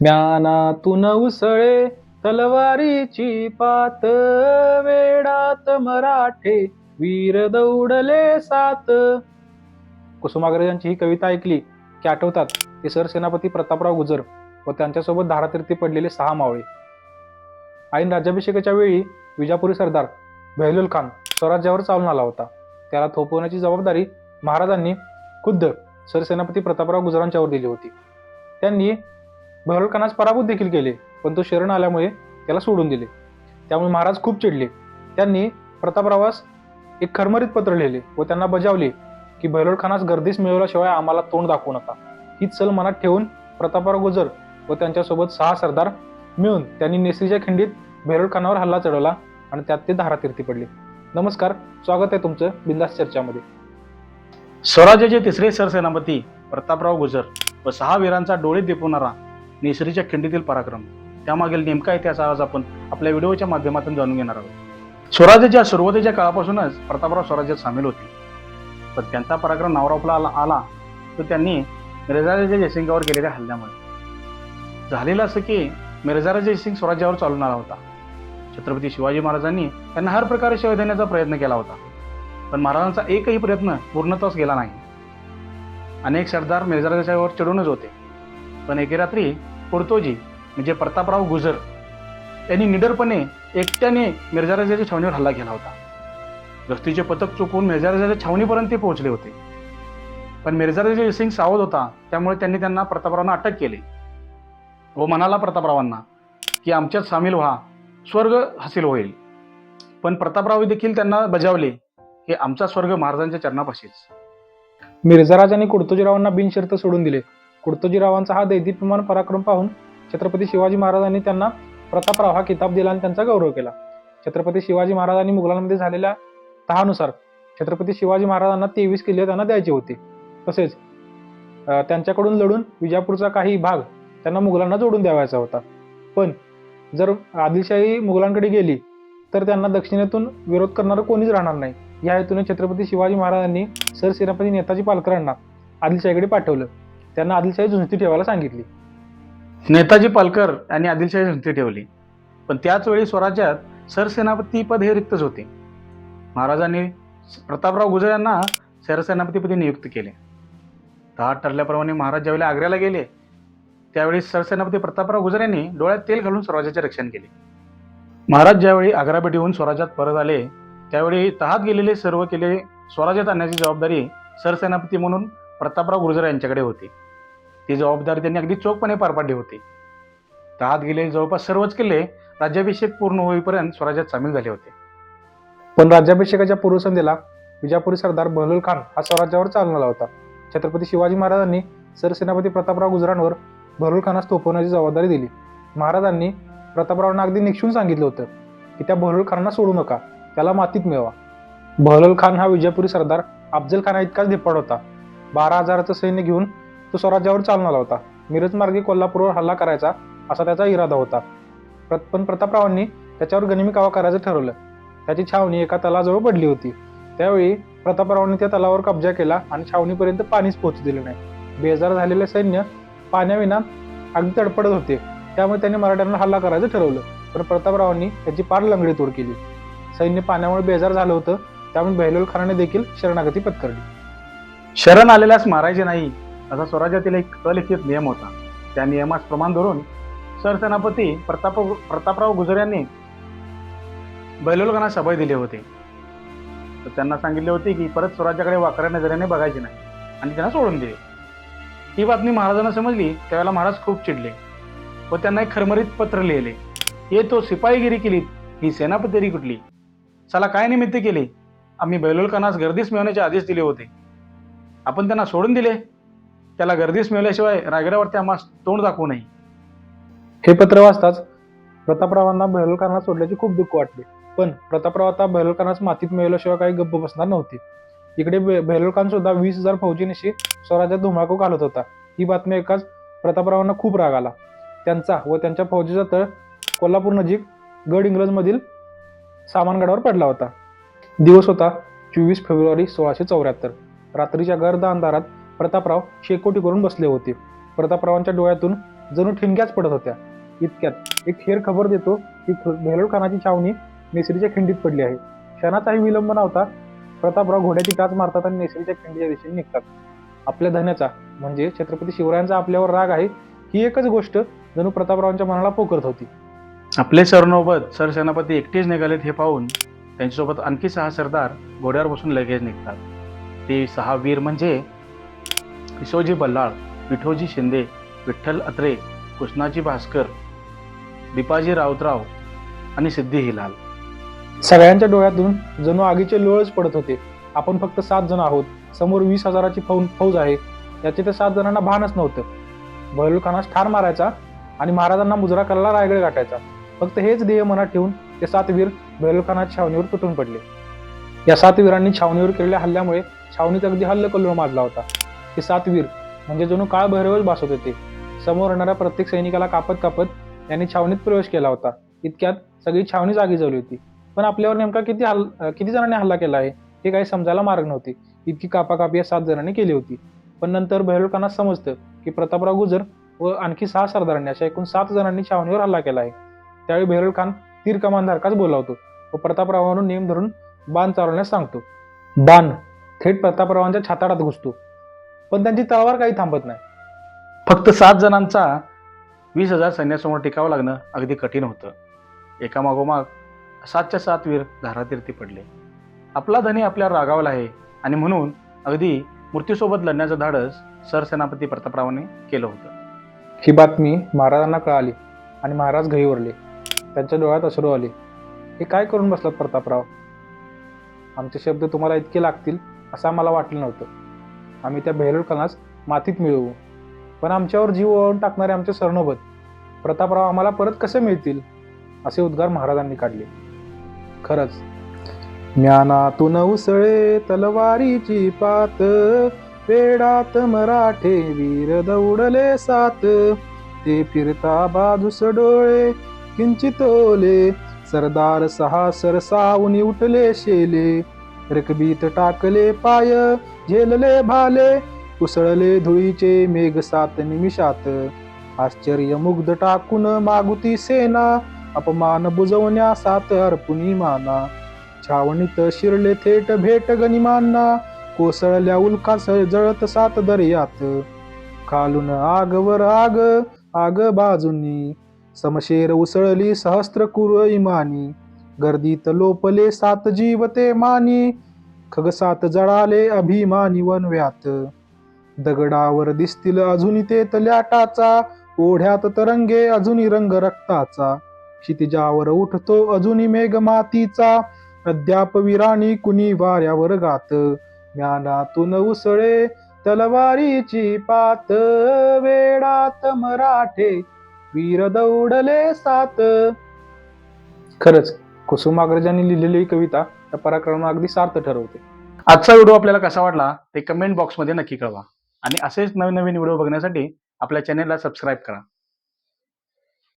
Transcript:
ज्ञानातून उसळे तलवारीची पात वेडात मराठे वीर दौडले सात. कुसुमाग्रजांची ही कविता ऐकली की आठवतात ते सरसेनापती प्रतापराव गुजर व त्यांच्यासोबत धारातीर्थी पडलेले सहा मावळे. ऐन राज्याभिषेकाच्या वेळी विजापुरी सरदार बेहलुल खान स्वराज्यावर चालून आला होता. त्याला थोपवण्याची जबाबदारी महाराजांनी खुद्द सरसेनापती प्रतापराव गुजरांच्यावर दिली होती. त्यांनी बहलोल पराभूत देखील केले पण तो शरण आल्यामुळे त्याला सोडून दिले. त्यामुळे महाराज खूप चिडले. त्यांनी प्रतापरावास एक खरमरीत पत्र लिहिले व त्यांना बजावले की बहलोल गर्दीस मिळवल्याशिवाय आम्हाला तोंड दाखवू नका. ही चल मनात ठेवून प्रतापराव गुजर व त्यांच्यासोबत सहा सरदार मिळून त्यांनी नेसरीच्या खिंडीत बहलोल हल्ला चढवला आणि त्यात ते धारातीर्थी पडले. नमस्कार स्वागत आहे तुमचं बिंदास चर्चामध्ये. स्वराज्याचे तिसरे सरसेनापती प्रतापराव गुजर व सहा वीरांचा डोळे दिपवणारा नेसरीच्या खिंडीतील पराक्रम. त्यामागील नेमका इतिहास आज आपण आपल्या व्हिडिओच्या माध्यमातून जाणून घेणार आहोत. स्वराज्याच्या सुरुवातीच्या काळापासूनच प्रतापराव स्वराज्यात सामील होते. पण त्यांचा पराक्रम नावरापला आला आला तो त्यांनी मिर्झाराजे जयसिंगावर केलेल्या हल्ल्यामुळे. झालेलं असं की मिर्झाराजे जयसिंग स्वराज्यावर चालून आला होता. छत्रपती शिवाजी महाराजांनी त्यांना हर प्रकारे शिवाय देण्याचा प्रयत्न केला होता. पण महाराजांचा एकही प्रयत्न पूर्णत्वास गेला नाही. अनेक सरदार मिर्झाराजावर चढूनच होते. पण एके रात्री कुर्तोजी म्हणजे प्रतापराव गुजर यांनी निडरपणे एकट्याने मिर्झाराजाच्या छावणीवर हल्ला केला होता. गस्तीचे पथक चुकून मिर्झाराजाच्या छावणीपर्यंत ते पोहोचले होते. पण मिर्झाराजा सिंग सावध होता त्यामुळे त्यांनी त्यांना प्रतापरावांना अटक केली. व म्हणाला प्रतापरावांना की आमच्यात सामील व्हा स्वर्ग हासिल होईल. पण प्रतापराव देखील त्यांना बजावले हे आमचा स्वर्ग महाराजांच्या चरणापाशीच. मिर्झाराजांनी कुडतोजीरावांना बिनशर्त सोडून दिले. कुर्तोजीरावांचा हा दैदीप्यमान पराक्रम पाहून छत्रपती शिवाजी महाराजांनी त्यांना प्रतापराव हा किताब दिला आणि त्यांचा गौरव केला. छत्रपती शिवाजी महाराजांनी मुघलांमध्ये झालेल्या तहानुसार छत्रपती शिवाजी महाराजांना तेवीस किल्ले त्यांना द्यायचे होते. तसेच त्यांच्याकडून लढून विजापूरचा काही भाग त्यांना मुघलांना जोडून द्यावायचा होता. पण जर आदिलशाही मुघलांकडे गेली तर त्यांना दक्षिणेतून विरोध करणारं कोणीच राहणार नाही. या हेतूने छत्रपती शिवाजी महाराजांनी सरसेनापती नेताजी पालकरांना आदिलशाहीकडे पाठवलं. त्यांना आदिलशाही झुंजती ठेवायला सांगितली. नेताजी पालकर यांनी आदिलशाही झुंती ठेवली. पण त्याच वेळी स्वराज्यात सरसेनापतीपद हे रिक्तच होते. महाराजांनी प्रतापराव गुजर यांना सरसेनापतीपदी नियुक्त केले. दहा ठरल्याप्रमाणे महाराज ज्यावेळी आग्र्याला गेले त्यावेळी सरसेनापती प्रतापराव गुजर यांनी डोळ्यात तेल घालून स्वराज्याचे रक्षण केले. महाराज ज्यावेळी आग्रा भेट येऊन स्वराज्यात परत आले त्यावेळी तहात गेलेले सर्व केले स्वराज्यात आणण्याची जबाबदारी सरसेनापती म्हणून प्रतापराव गुर्जर यांच्याकडे होती. ती जबाबदारी त्यांनी अगदी चोखपणे पार पाडली होती. तहात गेले जवळपास सर्वच किल्ले राज्याभिषेक पूर्ण होईपर्यंत स्वराज्यात सामील झाले होते. पण राज्याभिषेकाच्या पूर्वसंध्येला विजापुरी सरदार बहलोल खान हा स्वराज्यावर चालणारा होता. छत्रपती शिवाजी महाराजांनी सरसेनापती प्रतापराव गुजरांवर बहलोल खानास थोपवण्याची जबाबदारी दिली. महाराजांनी प्रतापरावांना अगदी निक्षून सांगितलं होतं की त्या बहलोल खानांना सोडू नका त्याला मातीत मिळवा. बहलोल खान हा विजापुरी सरदार अफजल खाना इतकाच धिप्पाड होता. बारा हजाराचं सैन्य घेऊन तो स्वराज्यावर चालणारा आला होता. मिरज मार्गे कोल्हापूरवर हल्ला करायचा असा त्याचा इरादा होता. पण प्रतापरावांनी त्याच्यावर गनिमी कावा करायचं ठरवलं. त्याची छावणी एका तलाजवळ पडली होती. त्यावेळी प्रतापरावांनी त्या तलावर कब्जा केला आणि छावणीपर्यंत पाणीच पोहोचू दिले नाही. बेजार झालेले सैन्य पाण्याविना अगदी तडपडत होते. त्यामुळे त्यांनी मराठ्यांना हल्ला करायचं ठरवलं. पण प्रतापरावांनी त्याची पार लंगडी तोड केली. सैन्य पाण्यामुळे बेजार झालं होतं. त्यामुळे बहलोल खानाने देखील शरणागती पत्करली. शरण आलेल्यास मारायचे नाही. असा स्वराज्यातील एक अलिखित नियम होता. त्या नियमास प्रमाण धरून सरसेनापती प्रताप प्रतापराव गुजर यांनी बैलोलगांना सभा दिले होते. तर त्यांना सांगितले होते की परत स्वराज्याकडे वाकऱ्या नजरेने बघायचे नाही आणि त्यांना सोडून दिले. ही बातमी महाराजांना समजली त्यावेळेला महाराज खूप चिडले व त्यांना एक खरमरीत पत्र लिहिले. हे तो सिपाहीगिरी केली ही सेनापतीरी कुठली? चला काय निमित्त केले? आम्ही बैलोलकांनास गर्दीस मिळवण्याचे आदेश दिले होते. आपण त्यांना सोडून दिले? त्याला गर्दीस मिळाल्याशिवाय रायगडावरती आम्हाला तोंड दाखवू नये. हे पत्र वाचताच प्रतापरावांना बहलोल सोडल्याचे खूप दुःख वाटले. पण प्रतापराव आता बहलोल मातीत मिळवल्याशिवाय काही गप्प बसणार नव्हते. इकडे बे- सुद्धा वीस हजार फौजीनिशी स्वराज्यात धुमाकू घालत होता. ही बातमी एकाच प्रतापरावांना खूप राग आला. त्यांचा व त्यांच्या फौजीचा तळ कोल्हापूर नजीक गड इंग्रजमधील सामानगडावर पडला होता. दिवस होता चोवीस फेब्रुवारी सोळाशे चौऱ्याहत्तर. रात्रीच्या गर्द अंधारात प्रतापराव शेकोटी करून बसले होते. प्रतापरावांच्या डोळ्यातून जणू ठिणग्याच पडत होत्या. इतक्यात एक हेर खबर देतो की बेहलोड खानाची छावणी नेसरीच्या खिंडीत पडली आहे. क्षणाचाही विलंब नव्हता. प्रतापराव घोड्याची काच मारतात आणि नेसरीच्या खिंडीच्या दिशेने निघतात. आपल्या धन्याचा म्हणजे छत्रपती शिवरायांचा आपल्यावर राग आहे ही एकच गोष्ट जणू प्रतापरावांच्या मनाला पोकरत होती. आपले सरनोबत सरसेनापती एकटेच निघालेत हे पाहून त्यांच्यासोबत आणखी सहा सरदार घोड्यावर बसून लगेच निघतात. ते सहा वीर म्हणजे किशोजी बल्लाळ विठोजी शिंदे विठ्ठल अत्रे कृष्णाजी भास्कर दीपाजी राऊतराव आणि सिद्धी हिलाल. सगळ्यांच्या डोळ्यातून जणू आगीचे लोळच पडत होते. आपण फक्त सात जण आहोत. समोर वीस हजाराची फौज फौज आहे. याचे त्या सात जणांना भानच नव्हतं. बहलूल खानास ठार मारायचा आणि महाराजांना मुजरा करायला रायगड गाठायचा. फक्त हेच ध्येय मनात ठेवून ते सात वीर बहलूल खानाच्या छावणीवर तुटून पडले. या सात वीरांनी छावणीवर केलेल्या हल्ल्यामुळे छावणीत अगदी हल्लकल्लोळ माजला होता. हे सात वीर म्हणजे जणू काळ भैरवच भासत होते. समोर येणाऱ्या प्रत्येक सैनिकाला कापत कापत यांनी छावणीत प्रवेश केला होता. इतक्यात सगळी छावणी जागी झाली होती. पण आपल्यावर नेमका किती हल् अं, किती जणांनी हल्ला केला आहे हे काही समजायला मार्ग नव्हते. इतकी कापाकापी या सात जणांनी केली होती. पण नंतर बहिरुलखाना समजतं की प्रतापराव गुजर व आणखी सहा सरदारांनी अशा एकूण सात जणांनी छावणीवर हल्ला केला आहे. त्यावेळी बहिरुल खान तीर कमानधारकाच बोलावतो व प्रतापरावांवरून नियम धरून बाण चालवण्यास सांगतो. बाण. थेट प्रतापरावांच्या छाताडात घुसतो. पण त्यांची तलवार काही थांबत नाही. फक्त सात जणांचा वीस हजार सैन्यासमोर टिकावं लागणं अगदी कठीण होतं. एकामागोमाग सातच्या सात वीर धारातीर्थी पडले. आपला धनी आपल्यावर रागावला आहे आणि म्हणून अगदी मृत्यूसोबत लढण्याचं धाडस सरसेनापती प्रतापरावाने केलं होतं. ही बातमी महाराजांना कळाली आणि महाराज घाईवरले त्यांच्या डोळ्यात अश्रू आले. हे काय करून बसलात प्रतापराव? आमचे शब्द तुम्हाला इतके लागतील असं आम्हाला वाटलं नव्हतं. आम्ही त्या बेहलोड मातीत मिळवू. पण आमच्यावर जीव ओळून टाकणारे आमचे सरनोबत प्रतापराव आम्हाला परत कसे मिळतील? असे उद्गार महाराजांनी काढले. खरंच ज्ञानातून उसळे तलवारीची पात वेडात मराठे वीर दौडले सात. ते फिरता बाजूस डोळे किंचितोले सरदार सहा सरसावून उठले शेले रकबीत टाकले पाय झेलले भाले उसळले धुळीचे मेघ सात निमिषात. आश्चर्य मुग्ध टाकून मागुती सेना अपमान बुजवण्या सात अर्पुनी माना. छावणीत शिरले थेट भेट गनिमांना कोसळल्या उल्कास जळत सात दर्यात. खालून आगवर आग आग बाजूनी. समशेर उसळली सहस्त्र कुर इमानी. गर्दीत लोपले सात जीव ते मानी. खगसात जळाले अभिमानी वनव्यात. दगडावर दिसतील अजूनी ते तल्याटाचा ओढ्यात तरंगे अजूनी रंग रक्ताचा. क्षितिजावर उठतो अजूनी मेघ मातीचा अद्याप विराणी कुणी वाऱ्यावर गात. ज्ञानातून उसळे तलवारीची पात वेडात मराठे वीर दौडले सात. खरंच कुसुमाग्रजांनी लिहिलेली कविता त्या पराक्रम अगदी सार्थ ठरवते. आजचा व्हिडिओ आपल्याला कसा वाटला ते कमेंट बॉक्समध्ये नक्की कळवा. आणि असेच नवीन नवीन व्हिडिओ बघण्यासाठी आपल्या चॅनेलला सबस्क्राईब करा.